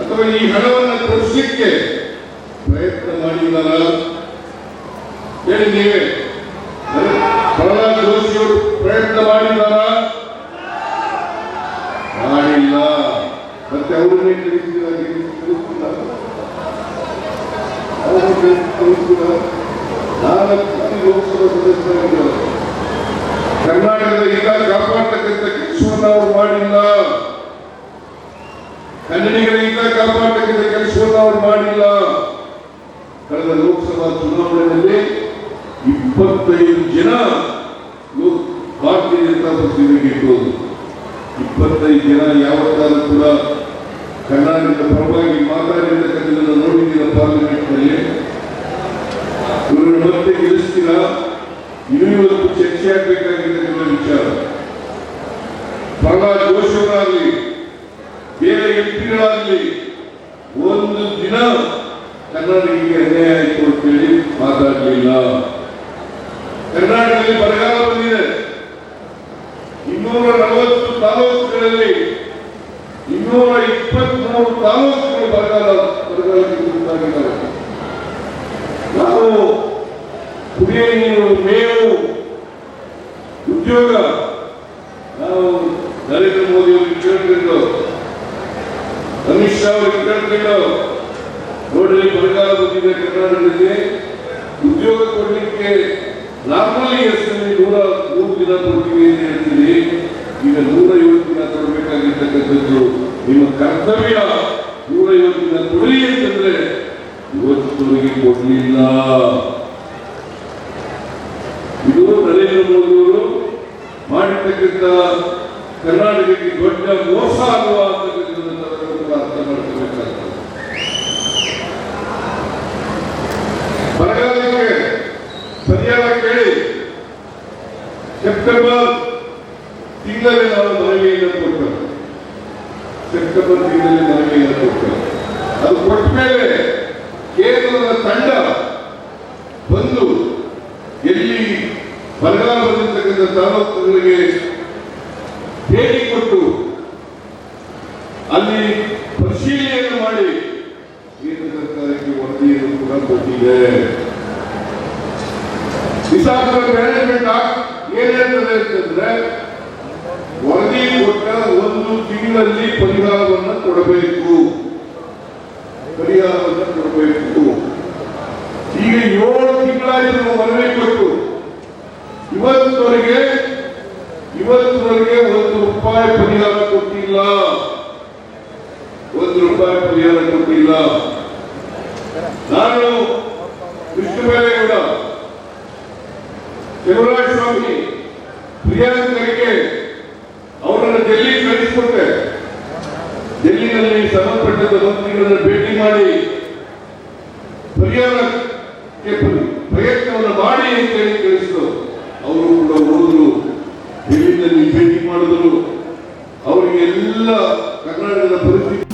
ಅಥವಾ ಈ ಹಣವನ್ನು ಕೊಡಿಸಲಿಕ್ಕೆ ಪ್ರಯತ್ನ ಮಾಡಿಲ್ಲ. ಹೇಳಿ ನೀವೇ ಪ್ರಹ್ಲಾದ್ ಜೋಶಿಯವರು ಪ್ರಯತ್ನ ಮಾಡಿದ್ದಾರ ಮಾಡಿಲ್ಲ. ಮತ್ತೆ ಅವರನ್ನೇ ಕಳಿಸಿದ ನಾಲ್ಕು ಲೋಕಸಭಾ ಸದಸ್ಯರಾಗಿದ್ದಾರೆ. ಕರ್ನಾಟಕದ ಹಿತ ಕಾಪಾಡ್ತಕ್ಕಂಥ ಕೆಲಸವನ್ನು ಅವರು ಮಾಡಿಲ್ಲ ಕನ್ನಡಿಗರ ಹಿತ ಕಾಪಾಡ್ತಕ್ಕಂಥ ಕೆಲಸವನ್ನು ಅವರು ಮಾಡಿಲ್ಲ ಕಳೆದ ಲೋಕಸಭಾ ಚುನಾವಣೆಯಲ್ಲಿ ಇಪ್ಪತ್ತೈದು ಜನ ಭಾರತೀಯ ಜನತಾ ಪಕ್ಷಕ್ಕೆ ಗೆಲ್ಲೋದು ಇಪ್ಪತ್ತೈದು ಜನ ಯಾವತ್ತಾದ್ರೂ ಕೂಡ ಕರ್ನಾಟಕದ ಪರವಾಗಿ ಮಾತಾಡಿರ್ತಕ್ಕಂಥದ್ದನ್ನು ನೋಡಿದ್ದೀರ ಪಾರ್ಲಿಮೆಂಟ್ನಲ್ಲಿ? ಇವರನ್ನು ಮತ್ತೆ ಗೆಲ್ಲಿಸ್ತೀರ? ಇನ್ನೂ ಚರ್ಚೆ ಆಗಬೇಕಾಗಿರ್ತಕ್ಕಂಥ ವಿಚಾರ. ಪ್ರಹ್ಲಾದ್ ಜೋಶಿ ಬೇರೆ ಎಂಪಿಗಳಾಗಲಿ ಒಂದು ದಿನ ಕನ್ನಡಿಗರಿಗೆ ಅನ್ಯಾಯ ಆಯಿತು ಅಂತೇಳಿ ಮಾತಾಡಲಿಲ್ಲ. ಕರ್ನಾಟಕದಲ್ಲಿ ಬರಗಾಲ ಬಂದಿದೆ. ಇನ್ನೂರ ನಲವತ್ತು ತಾಲೂಕುಗಳಲ್ಲಿ ಇನ್ನೂರ ಇಪ್ಪತ್ಮೂರು ತಾಲೂಕುಗಳು ಬರಗಾಲ, ಬರಗಾಲಕ್ಕೆ ನಾವು ಕುಡಿಯ ನೀರು ಮೇವು, ಉದ್ಯೋಗ, ನಾವು ನರೇಂದ್ರ ಮೋದಿ ಅವರಿಗೆ ಕೇಳ್ತಿದ್ದು ಅಮಿತ್ ಶಾ ಅವರಿಗೆ ಕೇಳ್ತಿದ್ದು ನೋಡ್ರಿ, ಬರಗಾಲ ಬಂದಿದೆ ಕರ್ನಾಟಕದಲ್ಲಿ ಉದ್ಯೋಗ ಕೊಡ್ಲಿಕ್ಕೆ ನಾರ್ಮಲಿ ಎಸ್ನಲ್ಲಿ ನೂರ ಮೂರು ದಿನ ಕೊಡ್ತೀವಿ ಅಂತ ಹೇಳ್ತೀವಿ ಈಗ ನೂರ ಐವತ್ತು ದಿನ ಕೊಡಬೇಕಾಗಿರ್ತಕ್ಕಂಥದ್ದು ನಿಮ್ಮ ಕರ್ತವ್ಯ. ನೂರ ಐವತ್ತು ದಿನ ಕೊಡಲಿ ಅಂತಂದ್ರೆ ಇವತ್ತುವರೆಗೆ ಕೊಡಲಿಲ್ಲ. ಇದು ನರೇಂದ್ರ ಮೋದಿ ಅವರು ಮಾಡಿರ್ತಕ್ಕಂಥ ಕರ್ನಾಟಕಕ್ಕೆ ದೊಡ್ಡ ಮೋಸ ಆಗುವ ಪರಿಹಾರ ಕೇಳಿ. ಸೆಪ್ಟೆಂಬರ್ ತಿಂಗಳಲ್ಲಿ ನಾವು ಮನವಿಯನ್ನು ಕೊಟ್ಟರು. ಸೆಪ್ಟೆಂಬರ್ ತಿಂಗಳಲ್ಲಿ ಮನವಿಯನ್ನು ಕೊಟ್ಟರು. ಅದು ಕೊಟ್ಟ ಮೇಲೆ ಕೇಂದ್ರದ ತಂಡ ಬಂದು ಎಲ್ಲಿ ಬರಗಾಲ ಬಂದಿರತಕ್ಕಂಥ ತಾಲೂಕುಗಳಿಗೆ ಭೇಟಿ ಕೊಟ್ಟು ಅಲ್ಲಿ ಪರಿಶೀಲನೆಯನ್ನು ಮಾಡಿ ಕೇಂದ್ರ ಸರ್ಕಾರಕ್ಕೆ ವರದಿಯನ್ನು ಕೂಡ ಕೊಟ್ಟಿದೆ. ಡಿಸಾಸ್ಟರ್ ಮ್ಯಾನೇಜ್ಮೆಂಟ್ ಆಕ್ಟ್ ಏನ್ ಹೇಳ್ತದೆ ಅಂತಂದ್ರೆ ವರದಿ ಕೊಟ್ಟ ಒಂದು ತಿಂಗಳಲ್ಲಿ ಪರಿಹಾರವನ್ನು ಕೊಡಬೇಕು. ಪರಿಹಾರವನ್ನು ಕೊಡಬೇಕು. ಈಗ ಏಳು ತಿಂಗಳಾಯಿತು ನಾವು ಮನವಿ ಕೊಟ್ಟು. ಇವತ್ತವರೆಗೆ ಇವತ್ತವರೆಗೆ ಒಂದು ರೂಪಾಯಿ ಪರಿಹಾರ ಕೊಟ್ಟಿಲ್ಲ. ಒಂದು ರೂಪಾಯಿ ಪರಿಹಾರ ಕೊಟ್ಟಿಲ್ಲ. ನಾನು ಕೃಷ್ಣಬೈರೇಗೌಡ ಶಿವರಾಜ ಸ್ವಾಮಿ ಪ್ರಿಯಾಂಕರಿಗೆ ಅವರನ್ನು ಡೆಲ್ಲಿ ಕಳಿಸಿಕೊಟ್ಟೆ. ಡೆಲ್ಲಿನಲ್ಲಿ ಸಂಬಂಧಪಟ್ಟಂತ ಮಂತ್ರಿಗಳನ್ನು ಭೇಟಿ ಮಾಡಿ ಪರಿಹಾರಕ್ಕೆ ಪ್ರ- ಪ್ರಯತ್ನವನ್ನು ಮಾಡಿ ಅಂತ ಹೇಳಿ ಕಳಿಸಿದ್ರು ಅವರು ಕೂಡ ಹೋದರು ಡೆಲ್ಲಿನಲ್ಲಿ ಭೇಟಿ ಮಾಡಿದ್ರು. ಅವರಿಗೆಲ್ಲ ಕರ್ನಾಟಕದ ಪರಿಸ್ಥಿತಿ